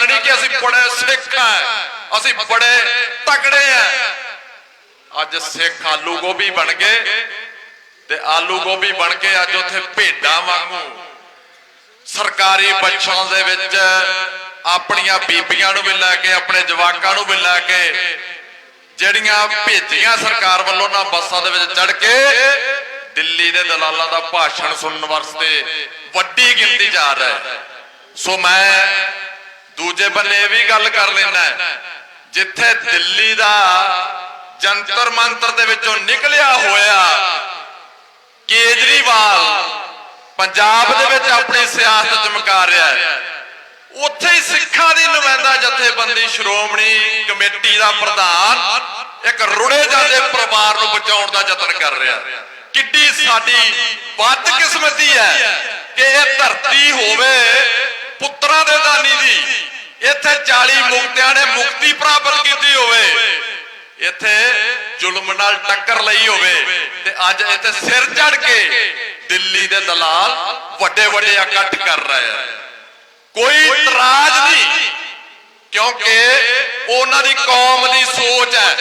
ਗੱਲ ਨਹੀਂ ਕਿ ਅਸੀਂ ਬੜੇ ਸਿੱਖ ਆ। ਅਸੀਂ ਬੜੇ ਤਕੜੇ ਆ। ਅੱਜ ਸਿੱਖ ਆਲੂ ਗੋਭੀ ਬਣ ਗਏ ਤੇ ਆਲੂ ਗੋਭੀ ਬਣ ਕੇ ਅੱਜ ਉੱਥੇ ਭੇਡਾਂ ਵਾਂਗੂ। ਸਰਕਾਰੀ ਬੱਚਿਆਂ ਦੇ ਵਿੱਚ ਆਪਣੀਆਂ ਬੀਬੀਆਂ ਨੂੰ ਵੀ ਲੈ ਕੇ, ਆਪਣੇ ਜਵਾਕਾਂ ਨੂੰ ਵੀ ਲੈ ਕੇ, ਜਿਹੜੀਆਂ ਭੇਜੀਆਂ ਸਰਕਾਰ ਵੱਲੋਂ ਨਾ ਬੱਸਾਂ ਦੇ ਵਿੱਚ ਚੜ ਕੇ, ਦਿੱਲੀ ਦੇ ਦਲਾਲਾਂ ਦਾ ਭਾਸ਼ਣ ਸੁਣਨ ਵਾਸਤੇ ਵੱਡੀ ਗਿਣਤੀ ਜਾ ਰਿਹਾ। ਹੈ ਸੋ ਮੈਂ ਦੂਜੇ ਬੰਨੇ ਇਹ ਵੀ ਗੱਲ ਕਰ ਲੈਣਾ ਜਿੱਥੇ ਦਿੱਲੀ ਦਾ ਜੰਤਰ ਮੰਤਰ ਦੇ ਵਿੱਚੋਂ ਨਿਕਲਿਆ ਹੋਇਆ ਕੇਜਰੀਵਾਲ ਪੰਜਾਬ ਦੇ ਵਿੱਚ ਆਪਣੀ ਸਿਆਸਤ ਚਮਕਾ ਰਿਹਾ ਹੈ। ਉੱਥੇ ਹੀ ਸਿੱਖਾਂ ਦੀ ਨੁਮਾਇੰਦਾ ਜਥੇਬੰਦੀ, ਸ਼੍ਰੋਮਣੀ ਕਮੇਟੀ ਦਾ ਪ੍ਰਧਾਨ ਇੱਕ ਰੁੜੇ ਜਾਂਦੇ ਪਰਿਵਾਰ ਨੂੰ ਬਚਾਉਣ ਦਾ ਯਤਨ ਕਰ ਰਿਹਾ। ਕਿੱਡੀ ਸਾਡੀ ਵੱਧ ਹੈ ਕਿ ਇਹ ਧਰਤੀ ਹੋਵੇ ਪੁੱਤਰਾਂ ਦੇ ਦਾਨੀ ਦੀ। ਇੱਥੇ 40 ਮੁਕਤਿਆਂ ਨੇ ਮੁਕਤੀ ਪ੍ਰਾਪਤ ਕੀਤੀ ਹੋਵੇ। ਇੱਥੇ ਜ਼ੁਲਮ ਨਾਲ ਟੱਕਰ ਲਈ ਹੋਵੇ। ਤੇ ਅੱਜ ਇੱਥੇ ਸਿਰ ਚੜ ਕੇ ਦਿੱਲੀ ਦੇ ਦਲਾਲ ਵੱਡੇ ਵੱਡੇ ਇਕੱਠ ਕਰ ਰਹੇ ਆ। ਕੋਈ ਇਤਰਾਜ਼ ਨਹੀਂ। ਕਿਉਂਕਿ ਉਹਨਾਂ ਦੀ ਕੌਮ ਦੀ ਸੋਚ ਹੈ।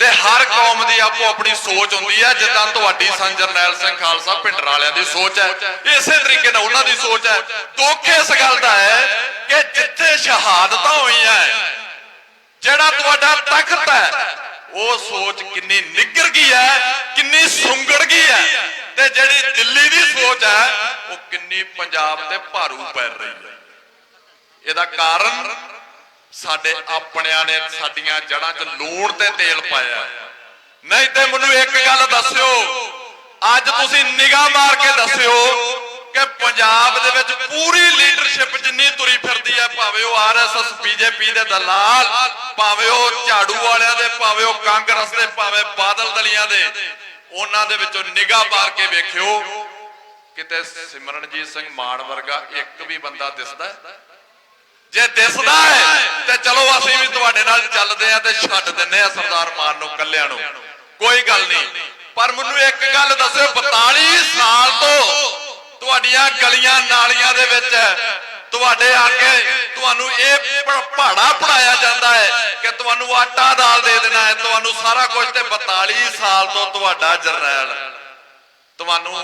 ਤੇ ਹਰ ਕੌਮ ਦੀ ਆਪੋ ਆਪਣੀ ਸੋਚ ਹੁੰਦੀ ਹੈ ਜਿੱਦਾਂ ਤੁਹਾਡੀ ਸੰਤ ਜਰਨੈਲ ਸਿੰਘ ਖਾਲਸਾ ਪਿੰਡਰ ਵਾਲਿਆਂ ਦੀ ਸੋਚ ਹੈ। ਇਸੇ ਤਰੀਕੇ ਨਾਲ ਉਹਨਾਂ ਦੀ ਸੋਚ ਹੈ। ਦੁੱਖ ਇਸ ਗੱਲ ਦਾ ਹੈ ਕਿ ਜਿੱਥੇ ਸ਼ਹਾਦਤਾਂ ਹੋਈਆਂ ਜਿਹੜਾ ਤੁਹਾਡਾ ਤਖਤ ਹੈ, ਉਹ ਸੋਚ ਕਿੰਨੀ ਨਿੱਗਰ ਗਈ ਹੈ, ਕਿੰਨੀ ਸੁੰਗੜ ਗਈ ਹੈ ਤੇ ਜਿਹੜੀ ਦਿੱਲੀ ਦੀ ਸੋਚ ਹੈ, ਉਹ ਕਿੰਨੀ ਪੰਜਾਬ ਤੇ ਭਾਰੂ ਪੈ ਰਹੀ ਹੈ। ਇਹਦਾ ਕਾਰਨ ਸਾਡੇ ਆਪਣਿਆਂ ਨੇ ਸਾਡੀਆਂ ਜੜਾਂ 'ਚ ਲੂਣ ਤੇ ਤੇਲ ਪਾਇਆ ਨਹੀਂ ਤੇ ਮੈਨੂੰ ਇੱਕ ਗੱਲ ਦੱਸਿਓ, ਅੱਜ ਤੁਸੀਂ ਨਿਗਾਹ ਮਾਰ ਕੇ ਦੱਸਿਓ ਕਿ ਪੰਜਾਬ ਦੇ ਵਿੱਚ ਪੂਰੀ ਲੀਡਰਸ਼ਿਪ ਜਿੰਨੀ ਤੁਰੀ ਫਿਰਦੀ ਹੈ, ਭਾਵੇਂ ਉਹ ਆਰਐਸਐਸ ਬੀਜੇਪੀ ਦੇ ਦਲਾਲ, ਭਾਵੇਂ ਉਹ ਝਾੜੂ ਵਾਲਿਆਂ ਦੇ, ਭਾਵੇਂ ਉਹ ਕਾਂਗਰਸ ਦੇ, ਭਾਵੇਂ ਬਾਦਲ ਦਲੀਆਂ ਦੇ, ਉਹਨਾਂ ਦੇ ਵਿੱਚੋਂ ਨਿਗਾਹ ਮਾਰ ਕੇ ਵੇਖਿਓ, ਕਿਤੇ ਸਿਮਰਨਜੀਤ ਸਿੰਘ ਮਾਨ ਵਰਗਾ ਇੱਕ ਵੀ ਬੰਦਾ ਦਿਸਦਾ ਜੇ ਦਿਸਦਾ ਹੈ, ਤੇ ਚਲੋ ਅਸੀਂ ਵੀ ਤੁਹਾਡੇ ਨਾਲ ਚੱਲਦੇ ਆ ਤੇ ਛੱਡ ਦਿੰਨੇ ਆ ਸਰਦਾਰ ਮਾਨ ਨੂੰ, ਕੱਲਿਆਂ ਨੂੰ। ਕੋਈ ਗੱਲ ਨਹੀਂ। ਪਰ ਮੈਨੂੰ ਇੱਕ ਗੱਲ ਦੱਸਿਓ 42 ਸਾਲ ਤੋਂ ਤੁਹਾਡੀਆਂ ਗਲੀਆਂ ਨਾਲੀਆਂ ਦੇ ਵਿੱਚ ਤੁਹਾਡੇ ਅੱਗੇ ਤੁਹਾਨੂੰ ਇਹ ਪਹਾੜਾ ਪੜਾਇਆ ਜਾਂਦਾ ਹੈ ਕਿ ਤੁਹਾਨੂੰ ਆਟਾ ਦਾਲ ਦੇ ਦੇਣਾ ਹੈ। ਤੁਹਾਨੂੰ ਸਾਰਾ ਕੁਝ ਤੇ 42 ਸਾਲ ਤੋਂ ਤੁਹਾਡਾ ਜਰਨੈਲ। ਤੁਹਾਨੂੰ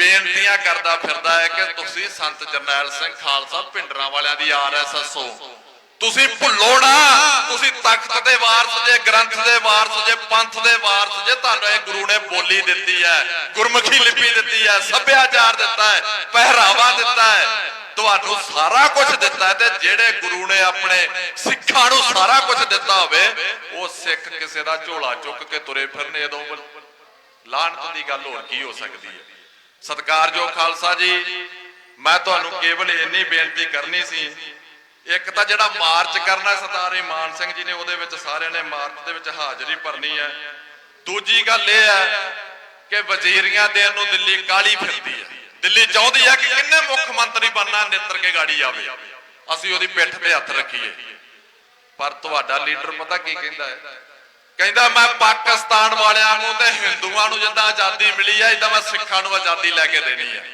ਬੇਨਤੀਆਂ ਕਰਦਾ ਫਿਰਦਾ ਹੈ ਕਿ ਤੁਸੀਂ ਸੰਤ ਜਰਨੈਲ ਸਿੰਘ ਖਾਲਸਾ ਪਿੰਡਰਾਂ ਵਾਲਿਆਂ ਦੀ ਆਰਐਸਐਸ ਹੋ। ਤੁਸੀਂ ਭੁੱਲੋ ਨਾ ਤੁਸੀਂ ਤਖਤ ਦੇ ਵਾਰਸ ਜੇ, ਗ੍ਰੰਥ ਦੇ ਵਾਰਸ ਜੇ, ਪੰਥ ਦੇ ਵਾਰਸ ਜੇ, ਤੁਹਾਨੂੰ ਇਹ ਗੁਰੂ ਨੇ ਬੋਲੀ ਦਿੱਤੀ ਹੈ, ਗੁਰਮੁਖੀ ਲਿਪੀ ਦਿੱਤੀ ਹੈ, ਸੱਭਿਆਚਾਰ ਦਿੱਤਾ ਹੈ, ਪਹਿਰਾਵਾ ਦਿੱਤਾ ਹੈ, ਤੁਹਾਨੂੰ ਸਾਰਾ ਕੁਝ ਦਿੱਤਾ ਤੇ ਜਿਹੜੇ ਗੁਰੂ ਨੇ ਆਪਣੇ ਸਿੱਖਾਂ ਨੂੰ ਸਾਰਾ ਕੁਝ ਦਿੱਤਾ ਹੋਵੇ, ਉਹ ਸਿੱਖ ਕਿਸੇ ਦਾ ਝੋਲਾ ਚੁੱਕ ਕੇ ਤੁਰੇ ਫਿਰਨੇ ਉਦੋਂ ਲਾਹਨਤ ਦੀ ਗੱਲ ਹੋਰ ਕੀ ਹੋ ਸਕਦੀ ਹੈ? ਸਤਿਕਾਰਯੋਗ ਖਾਲਸਾ ਜੀ, ਮੈਂ ਤੁਹਾਨੂੰ ਕੇਵਲ ਇੰਨੀ ਬੇਨਤੀ ਕਰਨੀ ਸੀ। ਇੱਕ ਤਾਂ ਜਿਹੜਾ ਮਾਰਚ ਕਰਨਾ ਸਰਦਾਰ ਇਮਾਨ ਸਿੰਘ ਜੀ ਨੇ, ਉਹਦੇ ਵਿੱਚ ਸਾਰਿਆਂ ਨੇ ਮਾਰਚ ਦੇ ਵਿੱਚ ਹਾਜ਼ਰੀ ਭਰਨੀ ਹੈ। ਦੂਜੀ ਗੱਲ ਇਹ ਹੈ ਕਿ ਵਜ਼ੀਰੀਆਂ ਦੇਣ ਨੂੰ ਦਿੱਲੀ ਕਾਲੀ ਫਿਰਦੀ ਹੈ। ਦਿੱਲੀ ਚਾਹੁੰਦੀ ਹੈ ਕਿ ਕਿੰਨੇ ਮੁੱਖ ਮੰਤਰੀ ਬਣਨਾ, ਨੇਤਰ ਕੇ ਗਾੜੀ ਆਵੇ। ਅਸੀਂ ਉਹਦੀ ਪਿੱਠ ਤੇ ਹੱਥ ਰੱਖੀਏ। ਪਰ ਤੁਹਾਡਾ ਲੀਡਰ ਪਤਾ ਕੀ ਕਹਿੰਦਾ ਹੈ? ਕਹਿੰਦਾ ਮੈਂ ਪਾਕਿਸਤਾਨ ਵਾਲਿਆਂ ਨੂੰ ਤੇ ਹਿੰਦੂਆਂ ਨੂੰ ਜਿੱਦਾਂ ਆਜ਼ਾਦੀ ਮਿਲੀ ਹੈ ਇਦਾਂ ਮੈਂ ਸਿੱਖਾਂ ਨੂੰ ਆਜ਼ਾਦੀ ਲੈ ਕੇ ਦੇਣੀ ਹੈ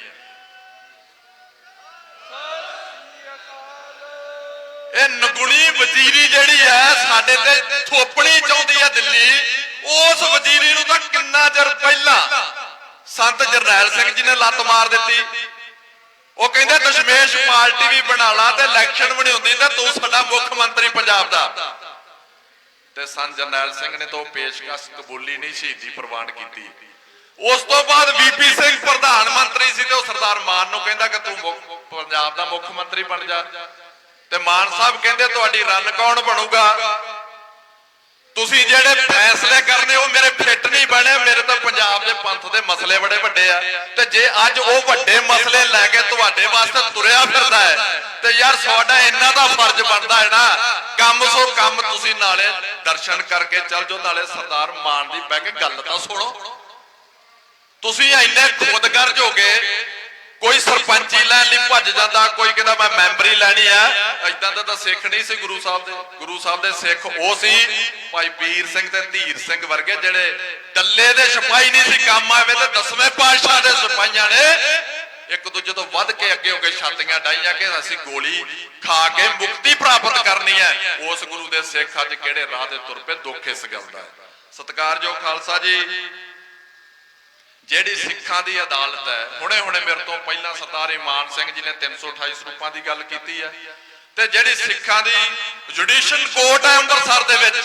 ਇਹ ਨਗੁਣੀ ਵਜ਼ੀਰੀ ਜਿਹੜੀ ਹੈ, ਸਾਡੇ ਤੇ ਥੋਪਣੀ ਚਾਹੁੰਦੀ ਹੈ ਦਿੱਲੀ। ਉਸ ਵਜ਼ੀਰੀ ਨੂੰ ਤਾਂ ਕਿੰਨਾ ਚਿਰ ਪਹਿਲਾਂ ਸੰਤ ਜਰਨੈਲ ਸਿੰਘ ਜੀ ਨੇ ਲੱਤ ਮਾਰ ਦਿੱਤੀ। ਉਹ ਕਹਿੰਦੇ ਦਸ਼ਮੇਸ਼ ਪਾਰਟੀ ਵੀ ਬਣਾ ਲਾ ਤੇ ਇਲੈਕਸ਼ਨ ਬਣਾਉਂਦੀ ਨਹੀਂ ਤੇ ਤੂੰ ਸਾਡਾ ਮੁੱਖ ਮੰਤਰੀ ਪੰਜਾਬ ਦਾ। ਤੇ ਸੰਤ ਜਰਨੈਲ ਸਿੰਘ ਨੇ ਤਾਂ ਪੇਸ਼ਕਸ਼ ਕਬੂਲੀ ਨਹੀਂ ਸ਼ਹੀਦੀ ਪ੍ਰਵਾਨ ਕੀਤੀ। ਉਸ ਤੋਂ ਬਾਅਦ ਵੀਪੀ ਸਿੰਘ ਪ੍ਰਧਾਨ ਮੰਤਰੀ ਸੀ ਤੇ ਉਹ ਸਰਦਾਰ ਮਾਨ ਨੂੰ ਕਹਿੰਦਾ ਕਿ ਤੂੰ ਪੰਜਾਬ ਦਾ ਮੁੱਖ ਮੰਤਰੀ ਬਣ ਜਾ। ਤੇ ਮਾਨ ਸਾਹਿਬ ਕਹਿੰਦੇ, ਤੁਹਾਡੀ ਰਨ ਕੌਣ ਬਣੂਗਾ? ਤੁਸੀਂ ਜਿਹੜੇ ਫੈਸਲੇ ਕਰਨੇ ਉਹ ਮੇਰੇ ਨਹੀਂ ਬਣੇ, ਮੇਰੇ ਤਾਂ ਪੰਜਾਬ ਦੇ ਪੰਥ ਦੇ ਮਸਲੇ ਬੜੇ ਵੱਡੇ ਆ। ਤੇ ਜੇ ਅੱਜ ਉਹ ਵੱਡੇ ਮਸਲੇ ਲੈ ਕੇ ਤੁਹਾਡੇ ਵਾਸਤੇ ਤੁਰਿਆ ਫਿਰਦਾ ਹੈ, ਤੇ ਯਾਰ ਤੁਹਾਡਾ ਇੰਨਾ ਦਾ ਫਰਜ਼ ਬਣਦਾ ਹੈ ਨਾ, ਕੰਮ ਸੋ ਕੰਮ ਤੁਸੀਂ ਨਾਲੇ ਦਰਸ਼ਨ ਕਰਕੇ ਚੱਲ ਜੋ ਨਾਲੇ ਸਰਦਾਰ ਮਾਨ ਦੀ ਬਹਿ ਕੇ ਗੱਲ ਤਾਂ ਸੁਣੋ। ਤੁਸੀਂ ਇੰਨੇ ਖੁਦਗਰਜ ਹੋ ਗਏ ਕੋਈ ਸਰਪੰਚੀ ਲੈਣ ਲਈ ਭੱਜ ਜਾਂਦਾ, ਕੋਈ ਕਹਿੰਦਾ ਮੈਂ ਮੈਂਬਰੀ ਲੈਣੀ ਆ। ਐਦਾਂ ਦਾ ਤਾਂ ਸਿੱਖ ਨਹੀਂ ਸੀ ਗੁਰੂ ਸਾਹਿਬ ਦੇ। ਗੁਰੂ ਸਾਹਿਬ ਦੇ ਸਿੱਖ ਉਹ ਸੀ ਭਾਈ ਵੀਰ ਸਿੰਘ ਤੇ ਧੀਰ ਸਿੰਘ ਵਰਗੇ ਜਿਹੜੇ ਟੱਲੇ ਦੇ ਸਿਪਾਹੀ ਨਹੀਂ ਸੀ, ਕੰਮ ਆਵੇ ਤੇ ਦਸਵੇਂ ਪਾਤਸ਼ਾਹ ਦੇ ਸਿਪਾਹੀਆਂ ਨੇ। ਇੱਕ ਦੂਜੇ ਤੋਂ ਵੱਧ ਕੇ ਅੱਗੇ ਹੋ ਕੇ ਛਾਤੀਆਂ ਡਾਈਆਂ ਕਿ ਅਸੀਂ ਗੋਲੀ ਖਾ ਕੇ ਮੁਕਤੀ ਪ੍ਰਾਪਤ ਕਰਨੀ ਹੈ। ਉਸ ਗੁਰੂ ਦੇ ਸਿੱਖ ਅੱਜ ਕਿਹੜੇ ਰਾਹ ਤੇ ਤੁਰ ਪਏ, ਦੁੱਖ ਇਸ ਗੱਲ ਦਾ। ਹੈ। ਸਤਿਕਾਰਯੋਗ ਖਾਲਸਾ ਜੀ ਜਿਹੜੀ ਸਿੱਖਾਂ ਦੀ ਅਦਾਲਤ ਹੈ ਹੁਣੇ ਹੁਣੇ ਮੇਰੇ ਤੋਂ ਪਹਿਲਾਂ ਸਰਦਾਰ ਇਮਾਨ ਸਿੰਘ ਜੀ ਨੇ 328 ਸਰੂਪਾਂ ਦੀ ਗੱਲ ਕੀਤੀ ਹੈ। ਤੇ ਜਿਹੜੀ ਸਿੱਖਾਂ ਦੀ ਜੁਡੀਸ਼ੀਅਲ ਕੋਰਟ ਹੈ ਅੰਮ੍ਰਿਤਸਰ ਦੇ ਵਿੱਚ,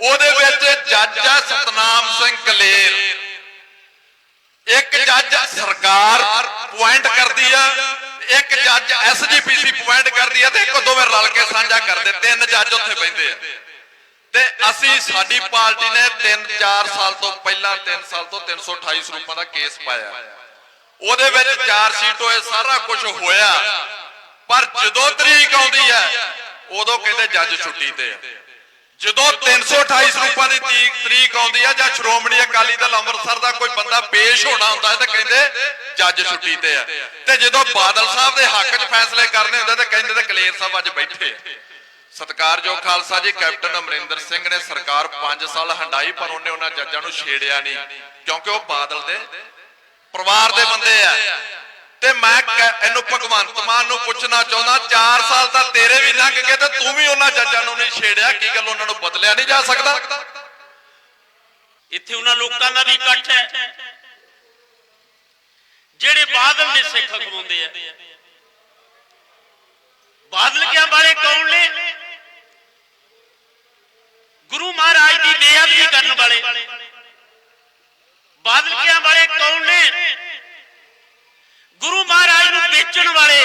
ਉਹਦੇ ਵਿੱਚ ਜੱਜ ਹੈ ਸਤਨਾਮ ਸਿੰਘ ਕਲੇਰ। ਇੱਕ ਜੱਜ ਸਰਕਾਰ ਪੁਆਇੰਟ ਕਰਦੀ ਆ, ਇੱਕ ਜੱਜ ਐਸਜੀਪੀਸੀ ਪੁਆਇੰਟ ਕਰਦੀ ਆ ਤੇ ਇੱਕ ਦੋਵੇਂ ਰਲ ਕੇ ਸਾਂਝਾ ਕਰਦੇ, ਤਿੰਨ ਜੱਜ ਉੱਥੇ ਬੈਠੇ ਆ। ਤੇ ਅਸੀਂ ਸਾਡੀ ਪਾਰਟੀ ਨੇ 3-4 ਸਾਲ ਤੋਂ ਪਹਿਲਾਂ 3 ਸਾਲ ਤੋਂ 328 ਸਰੂਪਾਂ ਦਾ ਕੇਸ ਪਾਇਆ। ਉਹਦੇ ਵਿੱਚ ਚਾਰ ਸ਼ੀਟ ਹੋਏ, ਸਾਰਾ ਕੁਝ ਹੋਇਆ। ਪਰ ਜਦੋਂ ਤਰੀਕ ਆਉਂਦੀ ਹੈ, ਉਦੋਂ ਕਹਿੰਦੇ ਜੱਜ ਛੁੱਟੀ ਤੇ ਆ। ਜਦੋਂ 328 ਸਰੂਪਾਂ ਦੀ ਤਰੀਕ ਆਉਂਦੀ ਹੈ ਜਾਂ ਸ਼੍ਰੋਮਣੀ ਅਕਾਲੀ ਦਲ ਅੰਮ੍ਰਿਤਸਰ ਦਾ ਕੋਈ ਬੰਦਾ ਪੇਸ਼ ਹੋਣਾ ਹੁੰਦਾ ਹੈ ਤਾਂ ਕਹਿੰਦੇ ਜੱਜ ਛੁੱਟੀ ਤੇ ਆ। ਤੇ ਜਦੋਂ ਬਾਦਲ ਸਾਹਿਬ ਦੇ ਹੱਕ 'ਚ ਫੈਸਲੇ ਕਰਨੇ ਹੁੰਦੇ ਤਾਂ ਕਹਿੰਦੇ ਤੇ ਕਲੇਰ ਸਾਹਿਬ ਅੱਜ ਬੈਠੇ ਆ। ਸਤਿਕਾਰਯੋਗ ਖਾਲਸਾ ਜੀ, ਕੈਪਟਨ ਅਮਰਿੰਦਰ ਸਿੰਘ ਨੇ ਸਰਕਾਰ 5 ਸਾਲ ਹੰਡਾਈ, ਪਰ ਉਹਨੇ ਉਹਨਾਂ ਜੱਜਾਂ ਨੂੰ ਛੇੜਿਆ ਨਹੀਂ। ਕਿਉਂਕਿ ਉਹ ਬਾਦਲ ਦੇ ਪਰਿਵਾਰ ਦੇ ਬੰਦੇ ਆ। ਤੇ ਮੈਂ ਕ- ਇਹਨੂੰ ਭਗਵੰਤ ਮਾਨ ਨੂੰ ਪੁੱਛਣਾ ਚਾਹੁੰਦਾ 4 ਸਾਲ ਤਾਂ ਤੇਰੇ ਵੀ ਲੰਘ ਗਏ ਤੇ ਤੂੰ ਵੀ ਉਹਨਾਂ ਜੱਜਾਂ ਨੂੰ ਨਹੀਂ ਛੇੜਿਆ। ਕੀ ਗੱਲ ਉਹਨਾਂ ਨੂੰ ਬਦਲਿਆ ਨਹੀਂ ਜਾ ਸਕਦਾ? ਇੱਥੇ ਉਹਨਾਂ ਲੋਕਾਂ ਦਾ ਵੀ ਇਕੱਠ ਹੈ। ਜਿਹੜੇ ਬਾਦਲ ਦੇ ਸਿੱਖ ਅਖਵਾਉਂਦੇ ਆ। ਬਾਦਲ ਕਿਆ ਵਾਲੇ ਕੌਣ ਨੇ? ਗੁਰੂ ਮਹਾਰਾਜ ਦੀ ਬੇਅਦਬੀ ਕਰਨ ਵਾਲੇ। ਬਾਦਲ ਕਿਆ ਵਾਲੇ ਕੌਣ ਨੇ? ਗੁਰੂ ਮਹਾਰਾਜ ਨੂੰ ਵੇਚਣ ਵਾਲੇ।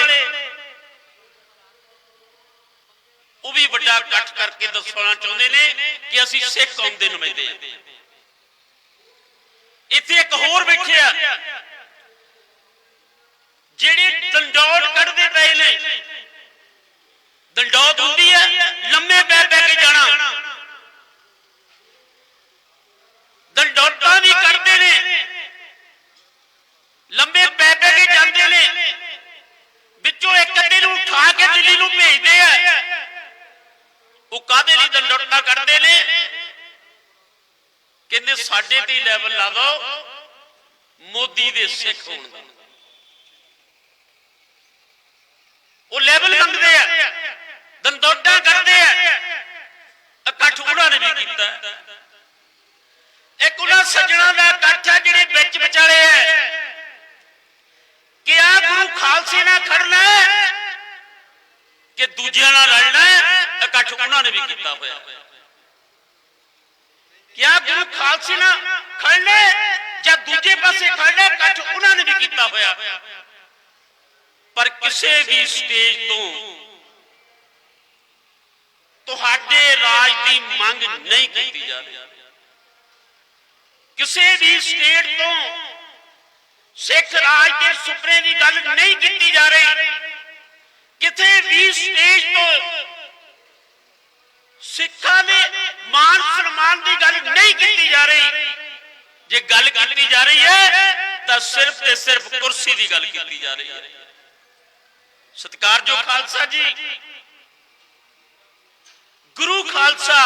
ਉਹ ਵੀ ਵੱਡਾ ਇਕੱਠ ਕਰਕੇ ਦੱਸਣਾ ਚਾਹੁੰਦੇ ਨੇ ਕਿ ਅਸੀਂ ਸਿੱਖ ਕੌਮ ਦੇ ਨੁਮਾਇੰਦੇ ਹਾਂ। ਇੱਥੇ ਇੱਕ ਹੋਰ ਬੈਠੇ ਆ ਜਿਹੜੇ ਦੰਡੌਤ ਕੱਢਦੇ ਪਏ ਨੇ ਦੰਡੌਤ ਹੁੰਦੀ ਹੈ ਲੰਮੇ ਪੈ ਪੈ ਕੇ ਜਾਣਾ ਦੰਡੌਤਾਂ ਵੀ ਕੱਢਦੇ ਨੇ ਲੰਬੇ ਪੈ ਪੈ ਕੇ ਜਾਂਦੇ ਨੇ ਵਿੱਚੋਂ ਇੱਕ ਅੱਧੇ ਨੂੰ ਉਠਾ ਕੇ ਦਿੱਲੀ ਨੂੰ ਭੇਜਦੇ ਆ ਉਹ ਕਾਦੇ ਲਈ ਦੰਡੌਤਾਂ ਕੱਢਦੇ ਨੇ। ਕਹਿੰਦੇ ਸਾਡੇ ਤੇ ਲੈਵਲ ਲਾ ਦੋ। ਮੋਦੀ ਦੇ ਸਿੱਖ ਹੋਣ ਦਾ। ਉਹ ਲੈਵਲ ਮੰਗਦੇ ਆ। ਦੰਦੋਟਾ ਕਰਦੇ ਆ। ਇਕੱਠ ਉਹਨਾਂ ਨੇ ਵੀ ਕੀਤਾ। ਇੱਕ ਉਹਨਾਂ ਸੱਜਣਾ ਦਾ ਇਕੱਠ ਆ ਜਿਹੜੇ ਵਿੱਚ ਵਿਚਾਲੇ ਆ। ਕਿ ਆ ਗੁਰੂ ਖਾਲਸੇ ਨਾਲ ਖੜਨਾ ਕਿ ਦੂਜਿਆਂ ਨਾਲ ਰਲਣਾ ਇਕੱਠ ਉਹਨਾਂ ਨੇ ਵੀ ਕੀਤਾ ਹੋਇਆ। ਕਿਆ ਗੁਰੂ ਖਾਲਸੇ ਨਾਲ ਖੜਨੇ ਜਾਂ ਦੂਜੇ ਪਾਸੇ ਖੜਨੇ ਇਕੱਠ ਉਹਨਾਂ ਨੇ ਵੀ ਕੀਤਾ ਹੋਇਆ ਪਰ ਕਿਸੇ ਵੀ ਸਟੇਜ ਤੋਂ ਤੁਹਾਡੇ ਰਾਜ ਦੀ ਮੰਗ ਨਹੀਂ ਕੀਤੀ ਜਾ ਰਹੀ ਕਿਸੇ ਵੀ ਸਟੇਟ ਤੋਂ ਸਿੱਖ ਰਾਜ ਦੇ ਸੁਪਨੇ ਦੀ ਗੱਲ ਨਹੀਂ ਕੀਤੀ ਜਾ ਰਹੀ ਕਿਤੇ ਵੀ ਸਟੇਜ ਤੋਂ ਸਿੱਖਾਂ ਦੇ ਮਾਨ ਸਨਮਾਨ ਦੀ ਗੱਲ ਨਹੀਂ ਕੀਤੀ ਜਾ ਰਹੀ। ਜੇ ਗੱਲ ਕੀਤੀ ਜਾ ਰਹੀ ਹੈ, ਤਾਂ ਸਿਰਫ ਤੇ ਸਿਰਫ ਕੁਰਸੀ ਦੀ ਗੱਲ ਕੀਤੀ ਜਾ ਰਹੀ ਹੈ। ਸਤਿਕਾਰਯੋਗ ਖਾਲਸਾ ਜੀ, ਗੁਰੂ ਖਾਲਸਾ,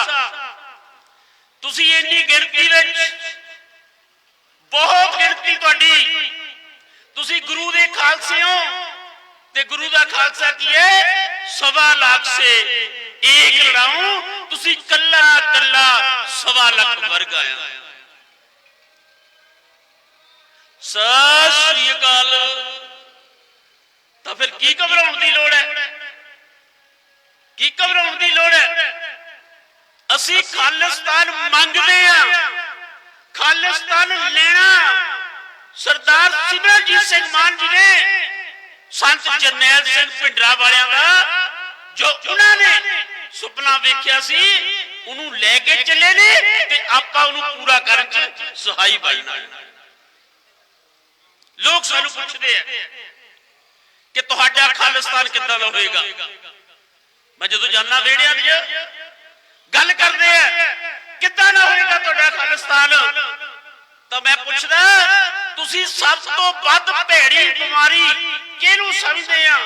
ਤੁਸੀਂ ਇੰਨੀ ਗਿਣਤੀ ਵਿੱਚ, ਬਹੁਤ ਗਿਣਤੀ ਤੁਹਾਡੀ, ਤੁਸੀਂ ਗੁਰੂ ਦੇ ਖਾਲਸੇ ਹੋ, ਤੇ ਗੁਰੂ ਦਾ ਖਾਲਸਾ ਕੀ ਹੈ? ਸਵਾ ਲੱਖ ਸੇ ਏਕ ਲੜਾਉ ਤੁਸੀਂ ਕੱਲਾ ਕੱਲਾ ਸਵਾ ਲੱਖ ਵਰਗ ਆਇਆ ਸਤਿ ਸ੍ਰੀ ਅਕਾਲ ਤਾਂ ਫਿਰ ਕੀ ਘਬਰਾਉਣ ਦੀ ਲੋੜ ਹੈ ਕੀ ਘਬਰਾਉਣ ਦੀ ਲੋੜ ਹੈ ਅਸੀਂ ਖਾਲਿਸਤਾਨ ਮੰਗਦੇ ਆ ਖਾਲਿਸਤਾਨ ਲੈਣਾ ਸਰਦਾਰ ਸਿਮਰਨਜੀਤ ਸਿੰਘ ਮਾਨ ਜੀ ਨੇ ਸੰਤ ਜਰਨੈਲ ਸਿੰਘ ਭਿੰਡਰਾ ਵਾਲਿਆਂ ਦਾ ਜੋ ਉਹਨਾਂ ਨੇ ਸੁਪਨਾ ਵੇਖਿਆ ਸੀ, ਉਹਨੂੰ ਲੈ ਕੇ ਚੱਲੇ ਨੇ ਤੇ ਆਪਾਂ ਉਹਨੂੰ ਪੂਰਾ ਕਰਨ ਚ ਸਹਾਈ ਬਣਨਾ ਲੋਕ ਸਾਨੂੰ ਪੁੱਛਦੇ ਆ ਕਿ ਤੁਹਾਡਾ ਖਾਲਿਸਤਾਨ ਕਿੱਦਾਂ ਦਾ ਹੋਏਗਾ? ਮੈਂ ਜਦੋਂ ਜਾਣਾ ਵੇੜਿਆਂ ਵਿੱਚ, ਗੱਲ ਕਰਦੇ ਆ, ਕਿੱਦਾਂ ਦਾ ਹੋਏਗਾ ਤੁਹਾਡਾ ਖਾਲਿਸਤਾਨ? ਤਾਂ ਮੈਂ ਪੁੱਛਦਾ, ਤੁਸੀਂ ਸਭ ਤੋਂ ਵੱਧ ਭੈੜੀ ਬਿਮਾਰੀ ਕਿਹਨੂੰ ਸਮਝਦੇ ਆ?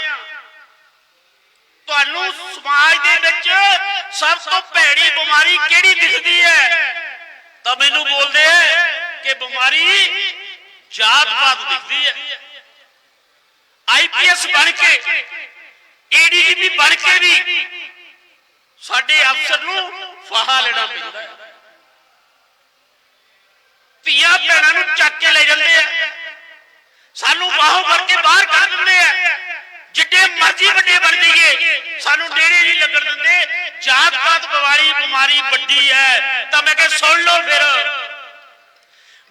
ਤੁਹਾਨੂੰ ਸਮਾਜ ਦੇ ਵਿੱਚ ਸਭ ਤੋਂ ਭੈੜੀ ਬਿਮਾਰੀ ਕਿਹੜੀ ਦਿਖਦੀ ਹੈ? ਤਾਂ ਮੈਨੂੰ ਬੋਲਦੇ ਆ ਕਿ ਬਿਮਾਰੀ ਜਾਤ ਪਾਤ ਦਿਖਦੀ ਹੈ। ਆਈਪੀਐਸ ਬਣ ਕੇ ਏਡੀਜੀਪੀ ਬਣ ਕੇ ਵੀ ਸਾਡੇ ਅਫਸਰ ਨੂੰ ਫਾਹਾ ਲੈਣਾ ਪੈਂਦਾ ਹੈ। ਧੀਆਂ ਭੈਣਾਂ ਨੂੰ ਚੱਕ ਕੇ ਲੈ ਜਾਂਦੇ ਆ ਸਾਨੂੰ ਬਾਹੋਂ ਫੜ ਕੇ ਬਾਹਰ ਕੱਢ ਦਿੰਦੇ ਆ ਜਿੱਡੇ ਮਰਜ਼ੀ ਵੱਡੇ ਬਣ ਜਾਈਏ ਸਾਨੂੰ ਨੇੜੇ ਨਹੀਂ ਲੱਗਣ ਦਿੰਦੇ ਜਾਤ ਪਾਤ ਬਿਮਾਰੀ ਬਿਮਾਰੀ ਵੱਡੀ ਹੈ ਤਾਂ ਮੈਂ ਕਿਹਾ ਸੁਣ ਲਓ ਫਿਰ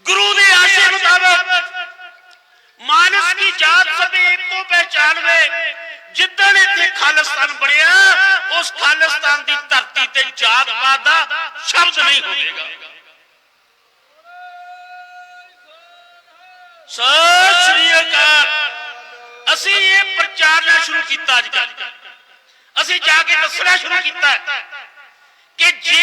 ਗੁਰੂ ਦੇ ਆਸ਼ੇ ਮੁਤਾਬਕ ਮਾਨਸ ਕੀ ਜਾਤ ਸਭੇ ਇੱਕੋ ਪਹਿਚਾਨ ਵੇ ਜਿੱਦਣ ਇੱਥੇ ਖਾਲਿਸਤਾਨ ਬਣਿਆ ਉਸ ਖਾਲਿਸਤਾਨ ਦੀ ਧਰਤੀ ਤੇ ਜਾਤ ਪਾਤ ਦਾ ਸ਼ਬਦ ਨਹੀਂ ਹੋਵੇਗਾ ਸਤਿ ਸ੍ਰੀ ਅਕਾਲ ਅਸੀਂ ਇਹ ਪ੍ਰਚਾਰਨਾ ਸ਼ੁਰੂ ਕੀਤਾ ਅੱਜ ਕੱਲ੍ਹ। ਅਸੀਂ ਜਾ ਕੇ ਦੱਸਣਾ ਸ਼ੁਰੂ ਕੀਤਾ ਕਿ ਜੇ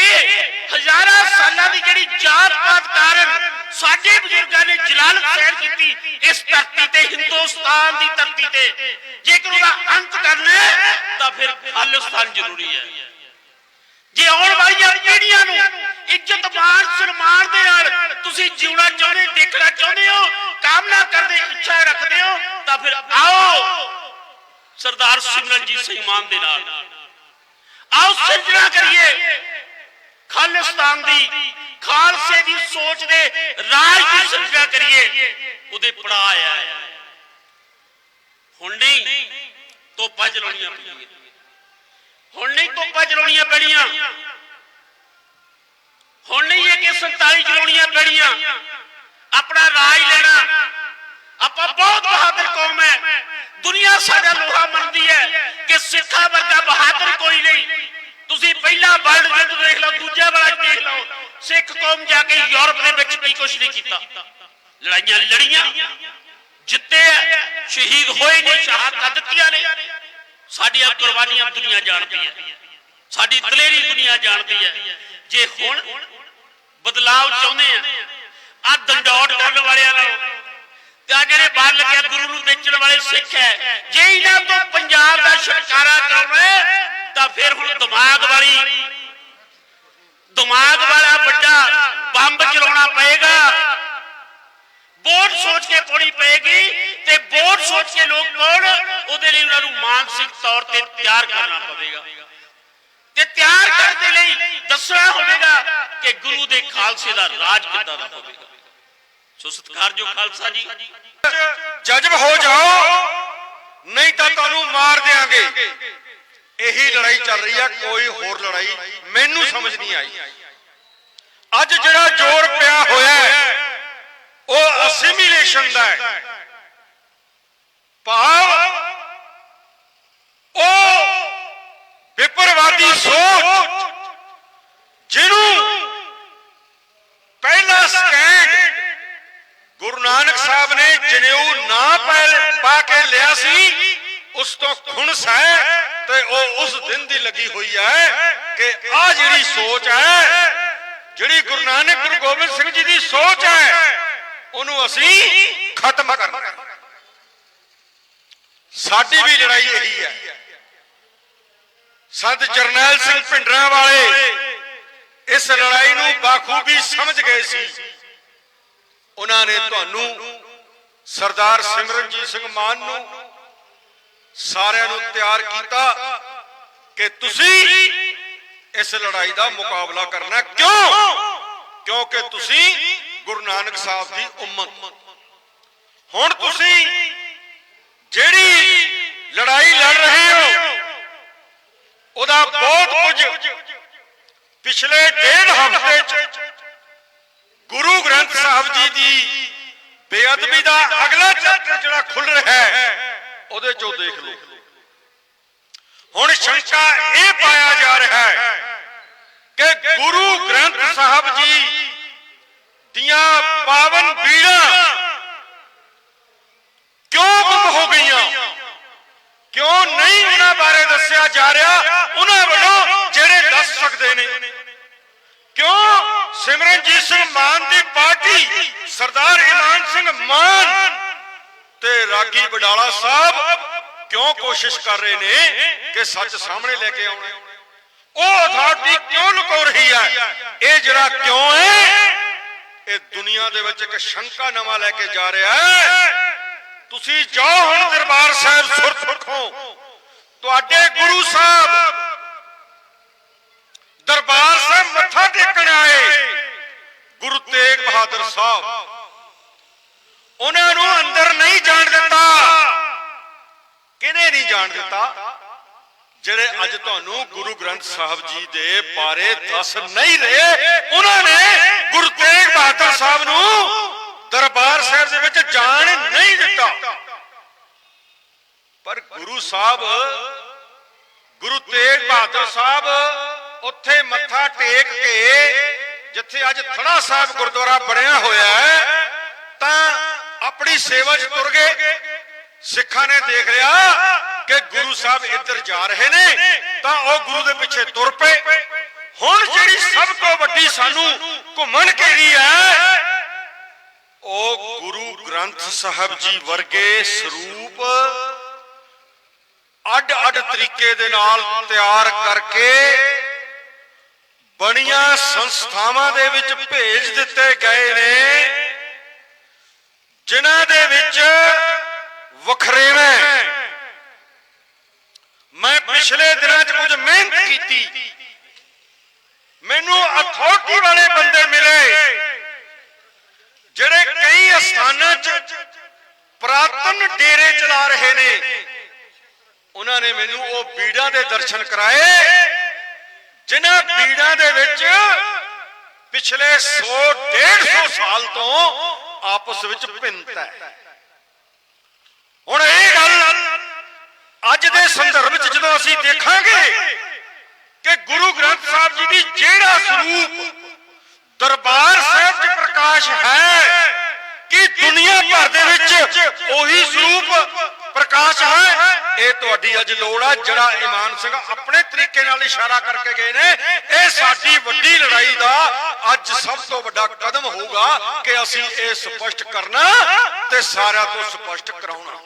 ਹਜ਼ਾਰਾਂ ਸਾਲਾਂ ਦੀ ਜਿਹੜੀ ਜਾਤ ਪਾਤ ਕਾਰਨ ਸਾਡੇ ਬਜ਼ੁਰਗਾਂ ਨੇ ਜਲਾਲਤ ਸਹਿਣ ਕੀਤੀ ਇਸ ਧਰਤੀ ਤੇ, ਹਿੰਦੁਸਤਾਨ ਦੀ ਧਰਤੀ ਤੇ, ਜੇਕਰ ਉਹਦਾ ਅੰਤ ਕਰਨਾ ਤਾਂ ਫਿਰ ਖਾਲਿਸਤਾਨ ਜ਼ਰੂਰੀ ਹੈ। ਜੇ ਆਉਣ ਵਾਲੀਆਂ ਪੀੜ੍ਹੀਆਂ ਨੂੰ ਇੱਜ਼ਤ ਮਾਣ ਸਨਮਾਨ ਦੇ ਨਾਲ ਤੁਸੀਂ ਜਿਉਣਾ ਚਾਹੁੰਦੇ, ਦੇਖਣਾ ਚਾਹੁੰਦੇ ਹੋ ਕਾਮਨਾ ਕਰਦੇ ਇੱਛਾ ਰੱਖਦੇ ਹੋ ਤਾਂ ਫਿਰ ਆਓ ਸਰਦਾਰ ਸਿਮਰਨਜੀਤ ਸਿੰਘ ਮਾਨ ਦੇ ਨਾਲ ਆਓ ਸਿਰਜਣਾ ਕਰੀਏ ਖਾਲਿਸਤਾਨ ਦੀ ਖਾਲਸੇ ਦੀ ਸੋਚ ਦੇ ਰਾਜ ਦੀ ਸਿਰਜਣਾ ਕਰੀਏ ਉਹਦੇ ਪੜਾ ਆਇਆ ਹੁਣ ਨਹੀਂ ਤੋਪਾਂ ਚਲਾਉਣੀਆਂ ਪਈਆਂ ਹੁਣ ਨਹੀਂ ਤੋਪਾਂ ਚਲਾਉਣੀਆਂ ਪੈਣੀਆਂ ਹੁਣ ਨਹੀਂ ਇਹ ਕਿ 47 ਚਲਾਉਣੀਆਂ ਪੈਣੀਆਂ ਆਪਣਾ ਰਾਜ ਲੈਣਾ। ਆਪਾਂ ਬਹੁਤ ਬਹਾਦਰ ਕੌਮ ਹੈ। ਦੁਨੀਆ ਸਾਡਾ ਲੋਹਾ ਮੰਨਦੀ ਹੈ ਕਿ ਸਿੱਖਾਂ ਵਰਗਾ ਬਹਾਦਰ ਕੋਈ ਨਹੀਂ। ਤੁਸੀਂ ਪਹਿਲਾ ਵਰਲਡ ਯੁੱਧ ਦੇਖ ਲਓ, ਦੂਜਾ ਵਾਲਾ ਦੇਖ ਲਓ। ਸਿੱਖ ਕੌਮ ਜਾ ਕੇ ਯੂਰਪ ਦੇ ਵਿੱਚ ਵੀ ਕੁਝ ਨਹੀਂ ਕੀਤਾ। ਲੜਾਈਆਂ ਲੜੀਆਂ। ਜਿੱਤੇ ਸ਼ਹੀਦ ਹੋਏ ਨੇ, ਸ਼ਹਾਦਤਾਂ ਦਿੱਤੀਆਂ ਨੇ। ਸਾਡੀਆਂ ਕੁਰਬਾਨੀਆਂ ਦੁਨੀਆ ਜਾਣਦੀ ਹੈ। ਸਾਡੀ ਦਲੇਰੀ ਦੁਨੀਆ ਜਾਣਦੀ ਹੈ। ਜੇ ਹੁਣ ਬਦਲਾਅ ਚਾਹੁੰਦੇ ਆ ਆ ਦੰਡੌੜ ਕਰਨ ਵਾਲਿਆਂ ਨੂੰ। ਤੇ ਆ ਜਿਹੜੇ ਬਾਹਰ ਲੱਗਿਆ ਗੁਰੂ ਨੂੰ ਵੇਚਣ ਵਾਲੇ ਸਿੱਖ ਹੈ, ਜੇ ਇਹਨਾਂ ਤੋਂ ਪੰਜਾਬ ਦਾ ਛੁਟਕਾਰਾ ਕਰਨਾ ਤਾਂ ਫਿਰ ਹੁਣ ਦਿਮਾਗ ਵਾਲੀ ਦਿਮਾਗ ਵਾਲਾ ਵੱਡਾ ਬੰਬ ਚਲਾਉਣਾ ਪਏਗਾ। ਵੋਟ ਸੋਚ ਕੇ ਪਾਉਣੀ ਪਏਗੀ ਤੇ ਵੋਟ ਸੋਚ ਕੇ ਲੋਕ ਪਾਉਣ ਉਹਦੇ ਲਈ ਉਹਨਾਂ ਨੂੰ ਮਾਨਸਿਕ ਤੌਰ ਤੇ ਤਿਆਰ ਕਰਨਾ ਪਵੇਗਾ। ਤੇ ਤਿਆਰ ਕਰਨ ਦੇ ਲਈ ਦੱਸਣਾ ਹੋਵੇਗਾ ਕਿ ਗੁਰੂ ਦੇ ਖਾਲਸੇ ਦਾ ਰਾਜ ਕਿੱਦਾਂ ਦਾ ਹੋਵੇਗਾ। ਸੋ ਸਤਿਕਾਰਯੋਗ ਖਾਲਸਾ ਜੀ। ਜਜ਼ਬ ਹੋ ਜਾਓ, ਨਹੀਂ ਤਾਂ ਤੁਹਾਨੂੰ ਮਾਰ ਦੇਾਂਗੇ ਇਹੀ ਲੜਾਈ ਚੱਲ ਰਹੀ ਹੈ ਕੋਈ ਹੋਰ ਲੜਾਈ ਮੈਨੂੰ ਸਮਝ ਨਹੀਂ ਆਈ। ਅੱਜ ਜਿਹੜਾ ਜ਼ੋਰ ਪਿਆ ਹੋਇਆ ਉਹ ਅਸਿਮੀਲੇਸ਼ਨ ਦਾ ਹੈ। ਭਾਵ, ਉਹ ਵਿਪਰਵਾਦੀ ਸੋਚ, ਜਿਹਨੂੰ ਪਹਿਲਾ ਸਟੈਂਡ ਗੁਰੂ ਨਾਨਕ ਸਾਹਿਬ ਨੇ ਜਨੇਊ ਨਾ ਪਾ ਕੇ ਲਿਆ ਸੀ, ਉਸ ਤੋਂ ਖੁਣਸ ਹੈ ਤੇ ਉਹ ਉਸ ਦਿਨ ਦੀ ਲੱਗੀ ਹੋਈ ਹੈ ਕਿ ਆ ਜਿਹੜੀ ਸੋਚ ਹੈ, ਜਿਹੜੀ ਗੁਰੂ ਨਾਨਕ ਗੁਰੂ ਗੋਬਿੰਦ ਸਿੰਘ ਜੀ ਦੀ ਸੋਚ ਹੈ, ਉਹਨੂੰ ਅਸੀਂ ਖਤਮ ਕਰਨਾ ਸਾਡੀ ਵੀ ਲੜਾਈ ਇਹੀ ਹੈ। ਸੰਤ ਜਰਨੈਲ ਸਿੰਘ ਭਿੰਡਰਾਂ ਵਾਲੇ ਇਸ ਲੜਾਈ ਨੂੰ ਬਾਖੂਬੀ ਸਮਝ ਗਏ ਸੀ। ਉਹਨਾਂ ਨੇ ਤੁਹਾਨੂੰ ਸਰਦਾਰ ਸਿਮਰਨਜੀਤ ਸਿੰਘ ਮਾਨ ਨੂੰ ਸਾਰਿਆਂ ਨੂੰ ਤਿਆਰ ਕੀਤਾ ਕਿ ਤੁਸੀਂ ਇਸ ਲੜਾਈ ਦਾ ਮੁਕਾਬਲਾ ਕਰਨਾ ਕਿਉਂ? ਕਿਉਂਕਿ ਤੁਸੀਂ ਗੁਰੂ ਨਾਨਕ ਸਾਹਿਬ ਦੀ ਉਮਤ ਹੁਣ ਤੁਸੀਂ ਜਿਹੜੀ ਲੜਾਈ ਲੜ ਰਹੇ ਹੋ, ਉਹਦਾ ਬਹੁਤ ਕੁਝ ਪਿਛਲੇ ਡੇਢ ਹਫ਼ਤੇ ਚ ਗੁਰੂ ਗ੍ਰੰਥ ਸਾਹਿਬ ਜੀ ਦੀ ਬੇਅਦਬੀ ਦਾ ਅਗਲਾ ਚੈਪਟਰ ਜਿਹੜਾ ਖੁੱਲ ਰਿਹਾ ਹੈ, ਉਹਦੇ ਚੋਂ ਦੇਖ ਲਓ। ਹੁਣ ਸ਼ੰਕਾ ਇਹ ਪਾਇਆ ਜਾ ਰਿਹਾ ਹੈ ਕਿ ਗੁਰੂ ਗ੍ਰੰਥ ਸਾਹਿਬ ਜੀ ਦੀਆਂ ਪਾਵਨ ਬੀੜਾਂ ਕਿਉਂ ਗੁੰਮ ਹੋ ਗਈਆਂ? ਕਿਉਂ ਨਹੀਂ ਉਹਨਾਂ ਬਾਰੇ ਦੱਸਿਆ ਜਾ ਰਿਹਾ? ਉਹਨਾਂ ਵੱਲੋਂ ਜਿਹੜੇ ਦੱਸ ਸਕਦੇ ਨੇ। ਕਿਉਂ? ਸਿਮਰਨਜੀਤ ਸਿੰਘ ਮਾਨ ਦੀ ਪਾਰਟੀ, ਸਰਦਾਰ ਇਮਾਨ ਸਿੰਘ ਮਾਨ ਤੇ ਰਾਗੀ ਬਡਾਲਾ ਸਾਹਿਬ ਕਿਉਂ ਕੋਸ਼ਿਸ਼ ਕਰ ਰਹੇ ਨੇ ਕਿ ਸੱਚ ਸਾਹਮਣੇ ਲੈ ਕੇ ਆਉਣਾ? ਉਹ ਅਥਾਰਟੀ ਕਿਉਂ ਲੁਕੋ ਰਹੀ ਹੈ? ਇਹ ਜਿਹੜਾ ਕਿਉਂ ਹੈ? ਇਹ ਦੁਨੀਆ ਦੇ ਵਿੱਚ ਇੱਕ ਸ਼ੰਕਾ ਨਵਾਂ ਲੈ ਕੇ ਜਾ ਰਿਹਾ ਹੈ। ਤੁਸੀਂ ਜਾਓ ਹੁਣ ਦਰਬਾਰ ਸਾਹਿਬ ਸੁਰਖੋ ਤੁਹਾਡੇ ਗੁਰੂ ਸਾਹਿਬ ਦਰਬਾਰ ਟੇਕਣ ਆਏ। ਗੁਰੂ ਤੇਗ ਬਹਾਦਰ ਸਾਹਿਬ। ਉਹਨਾਂ ਨੂੰ ਅੰਦਰ ਨਹੀਂ ਜਾਣ ਦਿੱਤਾ। ਕਿਹਨੇ ਨਹੀਂ ਜਾਣ ਦਿੱਤਾ? ਜਿਹੜੇ ਅੱਜ ਤੁਹਾਨੂੰ ਗੁਰੂ ਗ੍ਰੰਥ ਸਾਹਿਬ ਜੀ ਦੇ ਬਾਰੇ ਦੱਸ ਨਹੀਂ ਰਹੇ, ਉਹਨਾਂ ਨੇ ਗੁਰੂ ਤੇਗ ਬਹਾਦਰ ਸਾਹਿਬ ਨੂੰ ਦਰਬਾਰ ਸਾਹਿਬ ਦੇ ਵਿੱਚ ਜਾਣ ਨਹੀਂ ਦਿੱਤਾ। ਪਰ ਗੁਰੂ ਸਾਹਿਬ, ਗੁਰੂ ਤੇਗ ਬਹਾਦਰ ਸਾਹਿਬ ਉੱਥੇ ਮੱਥਾ ਟੇਕ ਕੇ ਜਿੱਥੇ ਅੱਜ ਥੜਾ ਸਾਹਿਬ ਗੁਰਦੁਆਰਾ ਬਣਿਆ ਹੋਇਆ ਹੈ, ਤਾਂ ਆਪਣੀ ਸੇਵਾ 'ਚ ਤੁਰ ਗਏ। ਸਿੱਖਾਂ ਨੇ ਦੇਖ ਲਿਆ ਕਿ ਗੁਰੂ ਸਾਹਿਬ ਇੱਧਰ ਜਾ ਰਹੇ ਨੇ, ਤਾਂ ਉਹ ਗੁਰੂ ਦੇ ਪਿੱਛੇ ਤੁਰ ਪਏ। ਹੁਣ ਜਿਹੜੀ ਸਭ ਤੋਂ ਵੱਡੀ ਸਾਨੂੰ ਘੁੰਮਣ ਘੇਰੀ ਹੈ, ਉਹ ਗੁਰੂ ਗ੍ਰੰਥ ਸਾਹਿਬ ਜੀ ਵਰਗੇ ਸਰੂਪ ਅੱਡ ਅੱਡ ਤਰੀਕੇ ਦੇ ਨਾਲ ਤਿਆਰ ਕਰਕੇ ਬਣੀਆਂ ਸੰਸਥਾਵਾਂ ਦੇ ਵਿੱਚ ਭੇਜ ਦਿੱਤੇ ਗਏ ਨੇ, ਜਿਨ੍ਹਾਂ ਦੇ ਵਿੱਚ ਵਖਰੇਵੇਂ ਮੈਂ ਪਿਛਲੇ ਦਿਨਾਂ 'ਚ ਕੁਝ ਮਿਹਨਤ ਕੀਤੀ। ਮੈਨੂੰ ਅਥਾਰਟੀ ਵਾਲੇ ਬੰਦੇ ਮਿਲੇ, ਜਿਹੜੇ ਕਈ ਅਸਥਾਨਾਂ 'ਚ ਪ੍ਰਾਤਨ ਡੇਰੇ ਚਲਾ ਰਹੇ ਨੇ। ਉਹਨਾਂ ਨੇ ਮੈਨੂੰ ਉਹ ਬੀੜਾਂ ਦੇ ਦਰਸ਼ਨ ਕਰਾਏ। ਜਿਨ੍ਹਾਂ ਬੀੜਾਂ ਦੇ ਵਿੱਚ ਪਿਛਲੇ 100 150 ਸਾਲ ਤੋਂ ਆਪਸ ਵਿੱਚ ਭਿੰਨਤਾ ਹੈ। ਹੁਣ ਇਹ ਗੱਲ ਅੱਜ ਦੇ ਸੰਦਰਭ ਵਿੱਚ ਜਦੋਂ ਅਸੀਂ ਦੇਖਾਂਗੇ ਕਿ ਗੁਰੂ ਗ੍ਰੰਥ ਸਾਹਿਬ ਜੀ ਦੀ ਜਿਹੜਾ ਸਰੂਪ ਦਰਬਾਰ ਸਾਹਿਬ 'ਚ ਪ੍ਰਕਾਸ਼ ਹੈ ਕਿ ਦੁਨੀਆ ਭਰ ਦੇ ਵਿੱਚ ਉਹੀ ਸਰੂਪ ਪ੍ਰਕਾਸ਼ ਹੈ। ਇਹ ਤੁਹਾਡੀ ਅੱਜ ਲੋੜ ਆ, ਜਿਹੜਾ ਇਮਾਨ ਸਿੰਘ ਆਪਣੇ ਤਰੀਕੇ ਨਾਲ ਇਸ਼ਾਰਾ ਕਰਕੇ ਗਏ ਨੇ। ਇਹ ਸਾਡੀ ਵੱਡੀ ਲੜਾਈ ਦਾ ਅੱਜ ਸਭ ਤੋਂ ਵੱਡਾ ਕਦਮ ਹੋਊਗਾ ਕਿ ਅਸੀਂ ਇਹ ਸਪਸ਼ਟ ਕਰਨਾ ਤੇ ਸਾਰਿਆਂ ਤੋਂ ਸਪਸ਼ਟ ਕਰਾਉਣਾ।